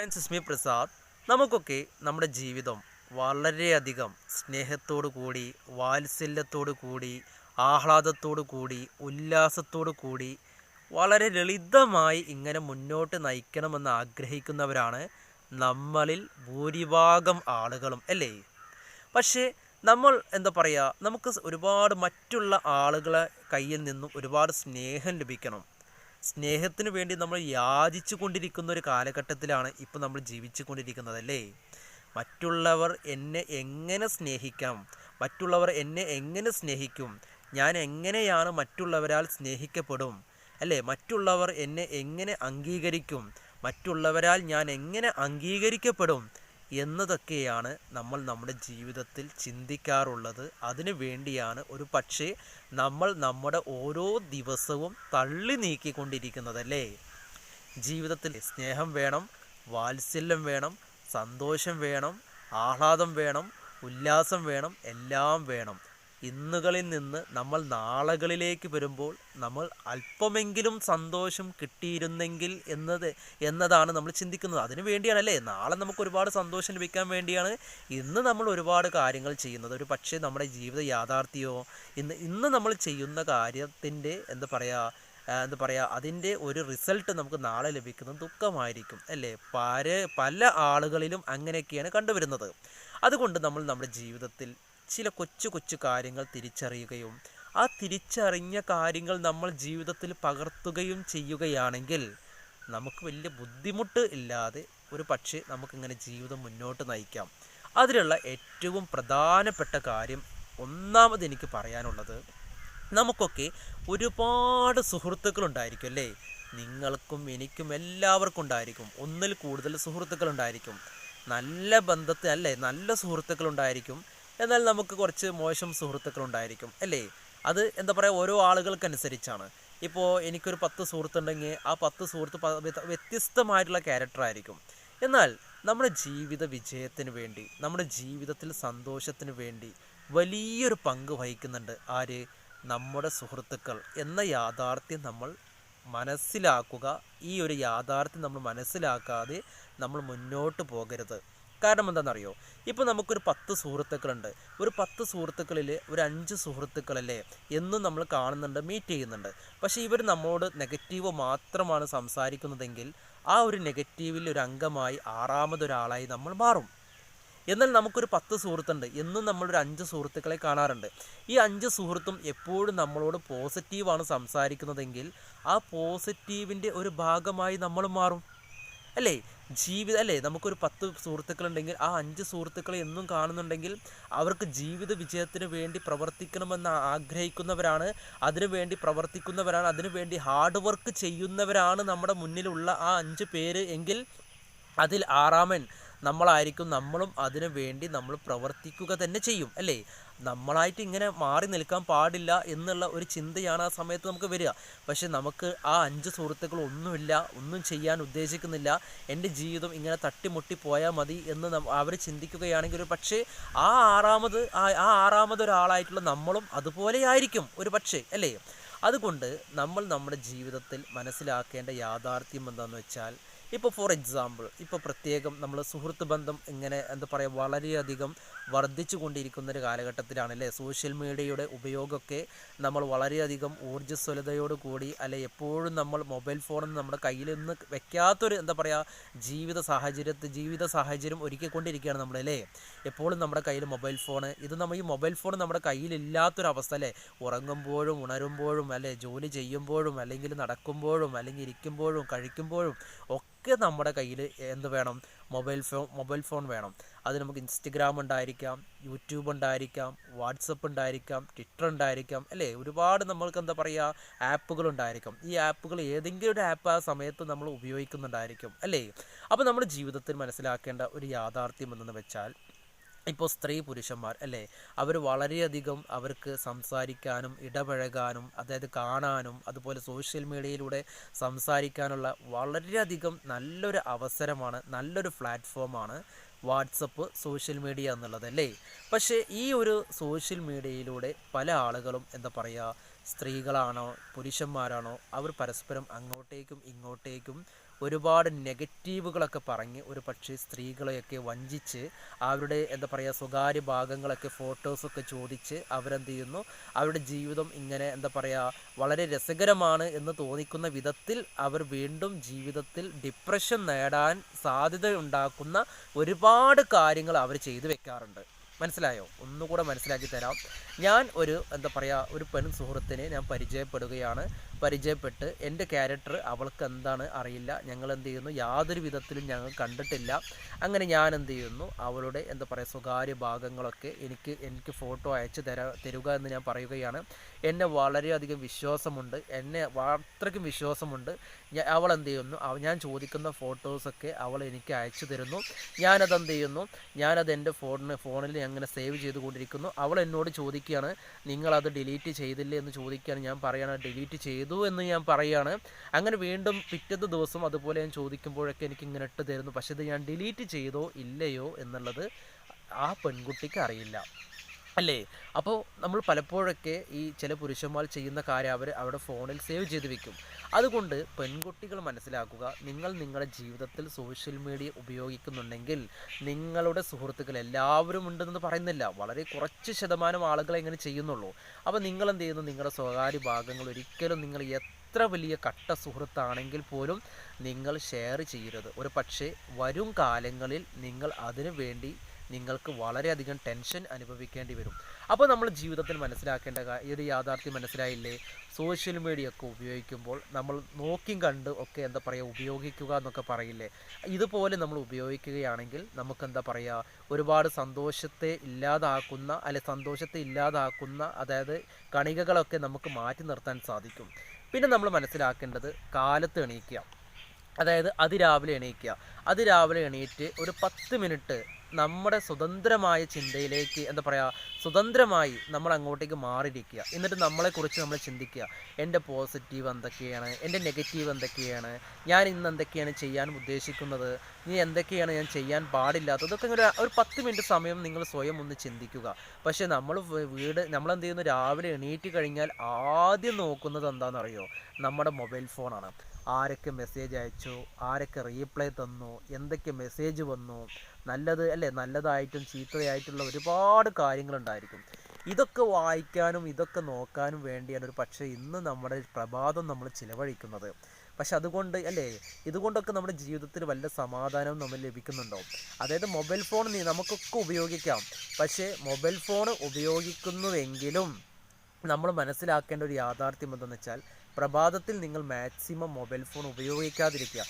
ഇസ്മി പ്രസാദ് നമുക്കൊക്കെ നമ്മുടെ ജീവിതം വളരെയധികം സ്നേഹത്തോടു കൂടി വാത്സല്യത്തോടു കൂടി ആഹ്ലാദത്തോടു കൂടി ഉല്ലാസത്തോടു കൂടി വളരെ ലളിതമായി ഇങ്ങനെ മുന്നോട്ട് നയിക്കണമെന്ന് ആഗ്രഹിക്കുന്നവരാണ് നമ്മളിൽ ഭൂരിഭാഗം ആളുകളും അല്ലേ? പക്ഷേ നമ്മൾ എന്താ പറയുക നമുക്ക് ഒരുപാട് മറ്റുള്ള ആളുകളെ കയ്യിൽ നിന്നും ഒരുപാട് സ്നേഹം ലഭിക്കണം. സ്നേഹത്തിന് വേണ്ടി നമ്മൾ യാചിച്ചു കൊണ്ടിരിക്കുന്ന ഒരു കാലഘട്ടത്തിലാണ് ഇപ്പോൾ നമ്മൾ ജീവിച്ചു കൊണ്ടിരിക്കുന്നത് അല്ലേ മറ്റുള്ളവർ എന്നെ എങ്ങനെ സ്നേഹിക്കാം? മറ്റുള്ളവർ എന്നെ എങ്ങനെ സ്നേഹിക്കും? ഞാൻ എങ്ങനെയാണ് മറ്റുള്ളവരാൽ സ്നേഹിക്കപ്പെടും? അല്ലേ? മറ്റുള്ളവർ എന്നെ എങ്ങനെ അംഗീകരിക്കും? മറ്റുള്ളവരാൽ ഞാൻ എങ്ങനെ അംഗീകരിക്കപ്പെടും? എന്നതൊക്കെയാണ് നമ്മൾ നമ്മുടെ ജീവിതത്തിൽ ചിന്തിക്കാറുള്ളത്. അതിനു വേണ്ടിയാണ് ഒരു പക്ഷേ നമ്മൾ നമ്മുടെ ഓരോ ദിവസവും തള്ളി നീക്കിക്കൊണ്ടിരിക്കുന്നതല്ലേ? ജീവിതത്തിൽ സ്നേഹം വേണം വാത്സല്യം വേണം സന്തോഷം വേണം ആഹ്ലാദം വേണം ഉല്ലാസം വേണം എല്ലാം വേണം. ഇന്നുകളിൽ നിന്ന് നമ്മൾ നാളുകളിലേക്ക് വരുമ്പോൾ നമ്മൾ അല്പമെങ്കിലും സന്തോഷം കിട്ടിയിരുന്നെങ്കിൽ എന്നത് എന്നതാണ് നമ്മൾ ചിന്തിക്കുന്നത്. അതിനു വേണ്ടിയാണല്ലേ? നാളെ നമുക്ക് ഒരുപാട് സന്തോഷം ലഭിക്കാൻ വേണ്ടിയാണ് ഇന്ന് നമ്മൾ ഒരുപാട് കാര്യങ്ങൾ ചെയ്യുന്നത്. ഒരു പക്ഷേ നമ്മുടെ ജീവിത യാഥാർത്ഥ്യമോ ഇന്ന് ഇന്ന് നമ്മൾ ചെയ്യുന്ന കാര്യത്തിന്റെ എന്താ പറയുക എന്താ പറയുക അതിന്റെ ഒരു റിസൾട്ട് നമുക്ക് നാളെ ലഭിക്കുന്നത് ദുഃഖമായിരിക്കും അല്ലേ? പല പല ആളുകളിലും അങ്ങനെയൊക്കെയാണ് കണ്ടുവരുന്നത്. അതുകൊണ്ട് നമ്മൾ നമ്മുടെ ജീവിതത്തിൽ ചില കൊച്ചു കൊച്ചു കാര്യങ്ങൾ തിരിച്ചറിയുകയും ആ തിരിച്ചറിഞ്ഞ കാര്യങ്ങൾ നമ്മൾ ജീവിതത്തിൽ പകർത്തുകയും ചെയ്യുകയാണെങ്കിൽ നമുക്ക് വലിയ ബുദ്ധിമുട്ട് ഇല്ലാതെ ഒരു പക്ഷേ നമുക്കിങ്ങനെ ജീവിതം മുന്നോട്ട് നയിക്കാം. അതിലുള്ള ഏറ്റവും പ്രധാനപ്പെട്ട കാര്യം ഒന്നാമത് എനിക്ക് പറയാനുള്ളത് നമുക്കൊക്കെ ഒരുപാട് സുഹൃത്തുക്കൾ ഉണ്ടായിരിക്കും അല്ലേ? നിങ്ങൾക്കും എനിക്കും എല്ലാവർക്കും ഉണ്ടായിരിക്കും. ഒന്നിൽ കൂടുതൽ സുഹൃത്തുക്കൾ ഉണ്ടായിരിക്കും. നല്ല ബന്ധത്തെ അല്ലേ? നല്ല സുഹൃത്തുക്കളുണ്ടായിരിക്കും എന്നാൽ നമുക്ക് കുറച്ച് മോശം സുഹൃത്തുക്കളുണ്ടായിരിക്കും അല്ലേ? അത് എന്താ പറയുക ഓരോ ആളുകൾക്കനുസരിച്ചാണ്. ഇപ്പോൾ എനിക്കൊരു പത്ത് സുഹൃത്തുണ്ടെങ്കിൽ ആ പത്ത് സുഹൃത്ത് വ്യത്യസ്തമായിട്ടുള്ള ക്യാരക്ടറായിരിക്കും. എന്നാൽ നമ്മുടെ ജീവിത വിജയത്തിന് വേണ്ടി നമ്മുടെ ജീവിതത്തിൽ സന്തോഷത്തിന് വേണ്ടി വലിയൊരു പങ്ക് വഹിക്കുന്നുണ്ട് ആര്? നമ്മുടെ സുഹൃത്തുക്കൾ എന്ന യാഥാർത്ഥ്യം നമ്മൾ മനസ്സിലാക്കുക. ഈ ഒരു യാഥാർത്ഥ്യം നമ്മൾ മനസ്സിലാക്കാതെ നമ്മൾ മുന്നോട്ട് പോകരുത്. കാരണം എന്താണെന്നറിയോ? ഇപ്പോൾ നമുക്കൊരു പത്ത് സുഹൃത്തുക്കളുണ്ട്. ഒരു പത്ത് സുഹൃത്തുക്കളിൽ ഒരു അഞ്ച് സുഹൃത്തുക്കളല്ലേ എന്നും നമ്മൾ കാണുന്നുണ്ട് മീറ്റ് ചെയ്യുന്നുണ്ട്. പക്ഷേ ഇവർ നമ്മോട് നെഗറ്റീവ് മാത്രമാണ് സംസാരിക്കുന്നതെങ്കിൽ ആ ഒരു നെഗറ്റീവിൽ ഒരു അംഗമായി ആറാമതൊരാളായി നമ്മൾ മാറും. എന്നാൽ നമുക്കൊരു പത്ത് സുഹൃത്തുണ്ട് എന്നും നമ്മളൊരു അഞ്ച് സുഹൃത്തുക്കളെ കാണാറുണ്ട്. ഈ അഞ്ച് സുഹൃത്തും എപ്പോഴും നമ്മളോട് പോസിറ്റീവാണ് സംസാരിക്കുന്നതെങ്കിൽ ആ പോസിറ്റീവിന്റെ ഒരു ഭാഗമായി നമ്മൾ മാറും. അല്ലേ? ജീവിത അല്ലേ? നമുക്കൊരു പത്ത് സുഹൃത്തുക്കളുണ്ടെങ്കിൽ ആ അഞ്ച് സുഹൃത്തുക്കളെ എന്നും കാണുന്നുണ്ടെങ്കിൽ അവർക്ക് ജീവിത വിജയത്തിന് വേണ്ടി പ്രവർത്തിക്കണമെന്ന് ആഗ്രഹിക്കുന്നവരാണ് അതിനു വേണ്ടി പ്രവർത്തിക്കുന്നവരാണ് അതിനു വേണ്ടി ഹാർഡ് വർക്ക് ചെയ്യുന്നവരാണ് നമ്മുടെ മുന്നിലുള്ള ആ അഞ്ച് പേര് എങ്കിൽ അതിൽ ആറാമൻ നമ്മളായിരിക്കും നമ്മളും അതിനു വേണ്ടി നമ്മൾ പ്രവർത്തിക്കുക തന്നെ ചെയ്യും അല്ലേ? നമ്മളായിട്ട് ഇങ്ങനെ മാറി നിൽക്കാൻ പാടില്ല എന്നുള്ള ഒരു ചിന്തയാണ് ആ സമയത്ത് നമുക്ക് വരിക. പക്ഷെ നമുക്ക് ആ അഞ്ച് സുഹൃത്തുക്കൾ ഒന്നുമില്ല ഒന്നും ചെയ്യാൻ ഉദ്ദേശിക്കുന്നില്ല. എന്റെ ജീവിതം ഇങ്ങനെ തട്ടിമുട്ടി പോയാൽ മതി എന്ന് അവർ ചിന്തിക്കുകയാണെങ്കിൽ ഒരു പക്ഷേ ആ ആറാമത് ആ ആറാമത് ഒരാളായിട്ടുള്ള നമ്മളും അതുപോലെ ആയിരിക്കും ഒരു പക്ഷേ അല്ലേ? അതുകൊണ്ട് നമ്മൾ നമ്മുടെ ജീവിതത്തിൽ മനസ്സിലാക്കേണ്ട യാഥാർത്ഥ്യം എന്താണെന്ന് വെച്ചാൽ ഇപ്പോൾ ഫോർ എക്സാമ്പിൾ ഇപ്പോൾ പ്രത്യേകം നമ്മൾ സുഹൃത്ത് ബന്ധം ഇങ്ങനെ എന്താ പറയുക വളരെയധികം വർദ്ധിച്ചു കൊണ്ടിരിക്കുന്ന ഒരു കാലഘട്ടത്തിലാണ് അല്ലേ സോഷ്യൽ മീഡിയയുടെ ഉപയോഗമൊക്കെ നമ്മൾ വളരെയധികം ഊർജസ്വലതയോട് കൂടി അല്ലെ എപ്പോഴും നമ്മൾ മൊബൈൽ ഫോൺ നമ്മുടെ കയ്യിൽ നിന്ന് വെക്കാത്തൊരു എന്താ പറയുക ജീവിത സാഹചര്യത്തിൽ ജീവിത സാഹചര്യം ഒരുക്കിക്കൊണ്ടിരിക്കുകയാണ് നമ്മൾ അല്ലേ? എപ്പോഴും നമ്മുടെ കയ്യിൽ മൊബൈൽ ഫോൺ ഇത് നമ്മൾ ഈ മൊബൈൽ ഫോൺ നമ്മുടെ കയ്യിലില്ലാത്തൊരവസ്ഥ അല്ലേ? ഉറങ്ങുമ്പോഴും ഉണരുമ്പോഴും അല്ലേ ജോലി ചെയ്യുമ്പോഴും അല്ലെങ്കിൽ നടക്കുമ്പോഴും അല്ലെങ്കിൽ ഇരിക്കുമ്പോഴും കഴിക്കുമ്പോഴും ഒക്കെ നമ്മുടെ കയ്യിൽ എന്ത് വേണം? മൊബൈൽ ഫോൺ മൊബൈൽ ഫോൺ വേണം. അത് നമുക്ക് ഇൻസ്റ്റഗ്രാം ഉണ്ടായിരിക്കാം യൂട്യൂബ് ഉണ്ടായിരിക്കാം വാട്സപ്പ് ഉണ്ടായിരിക്കാം ട്വിറ്റർ ഉണ്ടായിരിക്കാം അല്ലേ? ഒരുപാട് നമ്മൾക്ക് എന്താ പറയുക ആപ്പുകൾ ഉണ്ടായിരിക്കും. ഈ ആപ്പുകൾ ഏതെങ്കിലും ഒരു ആപ്പ് ആ സമയത്ത് നമ്മൾ ഉപയോഗിക്കുന്നുണ്ടായിരിക്കും അല്ലേ? അപ്പോൾ നമ്മുടെ ജീവിതത്തിൽ മനസ്സിലാക്കേണ്ട ഒരു യാഥാർത്ഥ്യം എന്തെന്ന് വെച്ചാൽ ഇപ്പോൾ സ്ത്രീ പുരുഷന്മാർ അല്ലേ? അവർ വളരെയധികം അവർക്ക് സംസാരിക്കാനും ഇടപഴകാനും അതായത് കാണാനും അതുപോലെ സോഷ്യൽ മീഡിയയിലൂടെ സംസാരിക്കാനുള്ള വളരെയധികം നല്ലൊരു അവസരമാണ് നല്ലൊരു പ്ലാറ്റ്ഫോമാണ് വാട്സപ്പ് സോഷ്യൽ മീഡിയ എന്നുള്ളത് അല്ലേ? പക്ഷേ ഈ ഒരു സോഷ്യൽ മീഡിയയിലൂടെ പല ആളുകളും എന്താ പറയുക സ്ത്രീകളാണോ പുരുഷന്മാരാണോ അവർ പരസ്പരം അങ്ങോട്ടേക്കും ഇങ്ങോട്ടേക്കും ഒരുപാട് നെഗറ്റീവുകളൊക്കെ പറഞ്ഞ് ഒരു പക്ഷേ സ്ത്രീകളെയൊക്കെ വഞ്ചിച്ച് അവരുടെ എന്താ പറയുക സ്വകാര്യ ഭാഗങ്ങളൊക്കെ ഫോട്ടോസൊക്കെ ചോദിച്ച് അവരെന്ത് ചെയ്യുന്നു അവരുടെ ജീവിതം ഇങ്ങനെ എന്താ പറയുക വളരെ രസകരമാണ് എന്ന് തോന്നിക്കുന്ന വിധത്തിൽ അവർ വീണ്ടും ജീവിതത്തിൽ ഡിപ്രഷൻ നേടാൻ സാധ്യത ഉണ്ടാക്കുന്ന ഒരുപാട് കാര്യങ്ങൾ അവർ ചെയ്തു വെക്കാറുണ്ട്. മനസ്സിലായോ? ഒന്നുകൂടെ മനസ്സിലാക്കി തരാം. ഞാൻ ഒരു എന്താ പറയുക ഒരു പെൺ സുഹൃത്തിനെ ഞാൻ പരിചയപ്പെടുകയാണ്. പരിചയപ്പെട്ട് എന്റെ ക്യാരക്ടർ അവൾക്ക് എന്താണ് അറിയില്ല. ഞങ്ങൾ എന്ത് ചെയ്യുന്നു? യാതൊരു വിധത്തിലും ഞങ്ങൾ കണ്ടിട്ടില്ല. അങ്ങനെ ഞാൻ എന്ത് ചെയ്യുന്നു? അവളുടെ എന്താ പറയുക സ്വകാര്യ ഭാഗങ്ങളൊക്കെ എനിക്ക് എനിക്ക് ഫോട്ടോ അയച്ചു തരാ തരുക എന്ന് ഞാൻ പറയുകയാണ്. എന്നെ വളരെയധികം വിശ്വാസമുണ്ട്. എന്നെ അത്രയ്ക്കും വിശ്വാസമുണ്ട്. അവൾ എന്ത് ചെയ്യുന്നു? ഞാൻ ചോദിക്കുന്ന ഫോട്ടോസൊക്കെ അവൾ എനിക്ക് അയച്ചു തരുന്നു. ഞാനത് എന്ത് ചെയ്യുന്നു? ഞാനത് എന്റെ ഫോണിന് ഫോണിൽ അങ്ങനെ സേവ് ചെയ്തുകൊണ്ടിരിക്കുന്നു. അവൾ എന്നോട് ചോദിക്കുകയാണ് നിങ്ങളത് ഡിലീറ്റ് ചെയ്തില്ലേ എന്ന് ചോദിക്കുകയാണ് ഞാൻ പറയുകയാണ് ഡിലീറ്റ് ചെയ്തു എന്ന് ഞാൻ പറയുകയാണ് അങ്ങനെ വീണ്ടും പിറ്റത്തെ ദിവസം അതുപോലെ ഞാൻ ചോദിക്കുമ്പോഴൊക്കെ എനിക്ക് ഇങ്ങനെ ഇട്ട് തരുന്നു. പക്ഷേ ഇത് ഞാൻ ഡിലീറ്റ് ചെയ്തോ ഇല്ലയോ എന്നുള്ളത് ആ പെൺകുട്ടിക്ക് അറിയില്ല. അല്ലേ? അപ്പോൾ നമ്മൾ പലപ്പോഴൊക്കെ ഈ ചില പുരുഷന്മാർ ചെയ്യുന്ന കാര്യം അവർ അവരുടെ ഫോണിൽ സേവ് ചെയ്ത് വെക്കും. അതുകൊണ്ട് പെൺകുട്ടികൾ മനസ്സിലാക്കുക നിങ്ങൾ നിങ്ങളുടെ ജീവിതത്തിൽ സോഷ്യൽ മീഡിയ ഉപയോഗിക്കുന്നുണ്ടെങ്കിൽ നിങ്ങളുടെ സുഹൃത്തുക്കൾ എല്ലാവരും ഉണ്ടെന്ന് പറയുന്നില്ല. വളരെ കുറച്ച് ശതമാനം ആളുകൾ എങ്ങനെ ചെയ്യുന്നുള്ളൂ. അപ്പോൾ നിങ്ങൾ എന്ത് ചെയ്യുന്നു? നിങ്ങളുടെ സ്വകാര്യ ഭാഗങ്ങൾ ഒരിക്കലും നിങ്ങൾ എത്ര വലിയ കട്ട സുഹൃത്താണെങ്കിൽ പോലും നിങ്ങൾ ഷെയർ ചെയ്യരുത്. ഒരു പക്ഷേ വരും കാലങ്ങളിൽ നിങ്ങൾ അതിനു വേണ്ടി നിങ്ങൾക്ക് വളരെയധികം ടെൻഷൻ അനുഭവിക്കേണ്ടി വരും. അപ്പോൾ നമ്മൾ ജീവിതത്തിൽ മനസ്സിലാക്കേണ്ട ഈ ഒരു യാഥാർത്ഥ്യം മനസ്സിലായില്ലേ? സോഷ്യൽ മീഡിയ ഒക്കെ ഉപയോഗിക്കുമ്പോൾ നമ്മൾ നോക്കിയും കണ്ട് ഒക്കെ എന്താ പറയുക ഉപയോഗിക്കുക എന്നൊക്കെ പറയില്ലേ? ഇതുപോലെ നമ്മൾ ഉപയോഗിക്കുകയാണെങ്കിൽ നമുക്ക് എന്താ പറയുക ഒരുപാട് സന്തോഷത്തെ ഇല്ലാതാക്കുന്ന അല്ലെ സന്തോഷത്തെ ഇല്ലാതാക്കുന്ന അതായത് കണികകളൊക്കെ നമുക്ക് മാറ്റി നിർത്താൻ സാധിക്കും. പിന്നെ നമ്മൾ മനസ്സിലാക്കേണ്ടത് കാലത്ത് എണീക്കുക. അതായത് അതിരാവിലെ എണീക്കുക. അതിരാവിലെ എണീറ്റ് ഒരു പത്ത് മിനിറ്റ് നമ്മുടെ സ്വതന്ത്രമായ ചിന്തയിലേക്ക് എന്താ പറയുക സ്വതന്ത്രമായി നമ്മൾ അങ്ങോട്ടേക്ക് മാറിയിരിക്കുക. എന്നിട്ട് നമ്മളെക്കുറിച്ച് നമ്മൾ ചിന്തിക്കുക. എന്റെ പോസിറ്റീവ് എന്തൊക്കെയാണ്? എന്റെ നെഗറ്റീവ് എന്തൊക്കെയാണ്? ഞാൻ ഇന്ന് എന്തൊക്കെയാണ് ചെയ്യാൻ ഉദ്ദേശിക്കുന്നത്? ഇനി എന്തൊക്കെയാണ് ഞാൻ ചെയ്യാൻ പാടില്ലാത്തത്? ഇതൊക്കെ ഒരു ഒരു പത്ത് മിനിറ്റ് സമയം നിങ്ങൾ സ്വയം ഒന്ന് ചിന്തിക്കുക. പക്ഷേ നമ്മൾ വീട് നമ്മൾ എന്ത് ചെയ്യുന്നു? രാവിലെ എണീറ്റ് കഴിഞ്ഞാൽ ആദ്യം നോക്കുന്നത് എന്താണെന്നറിയോ? നമ്മുടെ മൊബൈൽ ഫോണാണ് ആരൊക്കെ മെസ്സേജ് അയച്ചു ആരൊക്കെ റീപ്ലൈ തന്നു എന്തൊക്കെ മെസ്സേജ് വന്നു നല്ലത് അല്ലേ? നല്ലതായിട്ടും ചീത്തയായിട്ടുള്ള ഒരുപാട് കാര്യങ്ങളുണ്ടായിരിക്കും. ഇതൊക്കെ വായിക്കാനും ഇതൊക്കെ നോക്കാനും വേണ്ടിയാണ് ഒരു പക്ഷേ ഇന്ന് നമ്മുടെ പ്രഭാതം നമ്മൾ ചിലവഴിക്കുന്നത്. പക്ഷെ അതുകൊണ്ട് അല്ലേ? ഇതുകൊണ്ടൊക്കെ നമ്മുടെ ജീവിതത്തിൽ വല്ല സമാധാനവും നമ്മൾ ലഭിക്കുന്നുണ്ടോ? അതായത് മൊബൈൽ ഫോൺ നീ നമുക്കൊക്കെ ഉപയോഗിക്കാം. പക്ഷേ മൊബൈൽ ഫോൺ ഉപയോഗിക്കുന്നുവെങ്കിലും നമ്മൾ മനസ്സിലാക്കേണ്ട ഒരു യാഥാർത്ഥ്യം എന്തെന്ന് വെച്ചാൽ പ്രഭാതത്തിൽ നിങ്ങൾ മാക്സിമം മൊബൈൽ ഫോൺ ഉപയോഗിക്കാതിരിക്കുക.